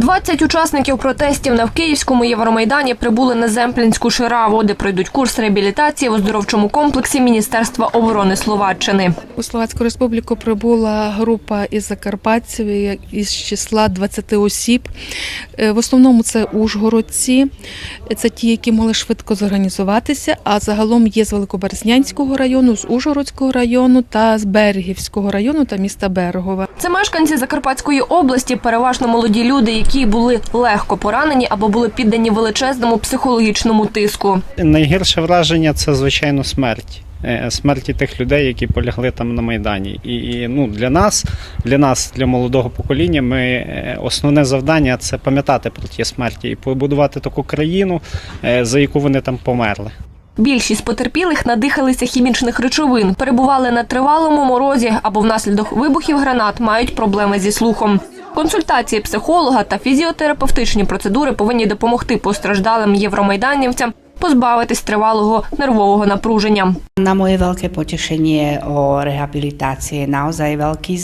20 учасників протестів на Київському Євромайдані прибули на Земплінську Шираву, де пройдуть курс реабілітації в оздоровчому комплексі Міністерства оборони Словаччини. У Словацьку республіку прибула група із закарпатців із числа 20 осіб. Е, В основному це ужгородці, це ті, які могли швидко зорганізуватися. А загалом є з Великоберезнянського району, з Ужгородського району та з Берегівського району та міста Берегова. Це мешканці Закарпатської області, переважно молоді люди, які були легко поранені або були піддані величезному психологічному тиску. Найгірше враження це звичайно смерть. Е, Смерті тих людей, які полягли там на майдані, і, і ну для нас, для нас, для молодого покоління, ми е, основне завдання це пам'ятати про ті смерті і побудувати таку країну, е, за яку вони там померли. Більшість потерпілих надихалися хімічних речовин, перебували на тривалому морозі або внаслідок вибухів гранат мають проблеми зі слухом. Консультації психолога та фізіотерапевтичні процедури повинні допомогти постраждалим євромайданівцям позбавитись тривалого нервового напруження. Na moje veľké potešenie o rehabilitácii je naozaj veľký.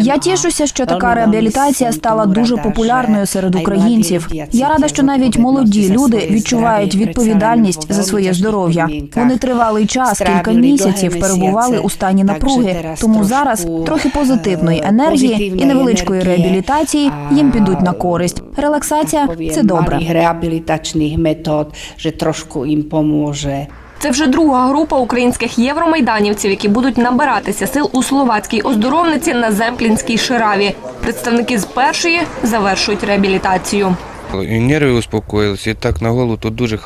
Я тішуся, що така реабілітація стала дуже популярною серед українців. Я рада, що навіть молоді люди відчувають відповідальність за своє здоров'я. Вони тривалий час, кілька місяців перебували у стані напруги. Тому зараз трохи позитивної е, енергії і невеличкої реабілітації їм підуть на користь. Релаксація це добре. malých rehabilitačných metód, že trošku im pomôže. Це вже друга група українських євромайданівців, які будуть набиратися сил у словацькій оздоровниці на Земплінській Шираві. Представники з першої завершують реабілітацію. І нерви успокоїлися, і так на голову, то дуже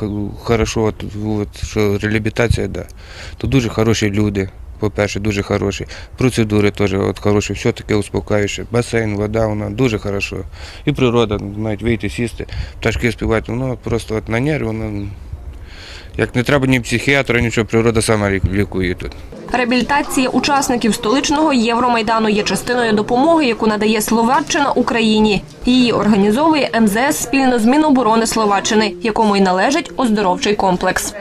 хорошо, от, що реабілітація, да. То дуже хороші люди, по-перше, дуже хороші. Процедури теж от, хороші, все таке успокающе. Басейн, вода, вона дуже хорошо. І природа, навіть вийти, сісти, пташки співати, воно просто от, на нерви, воно, як не треба ні психіатра, нічого, природа сама лік- лікує тут. Реабілітація учасників столичного Євромайдану є частиною допомоги, яку надає Словаччина Україні. Її організовує МЗС спільно з Міноборони Словаччини, якому й належить оздоровчий комплекс.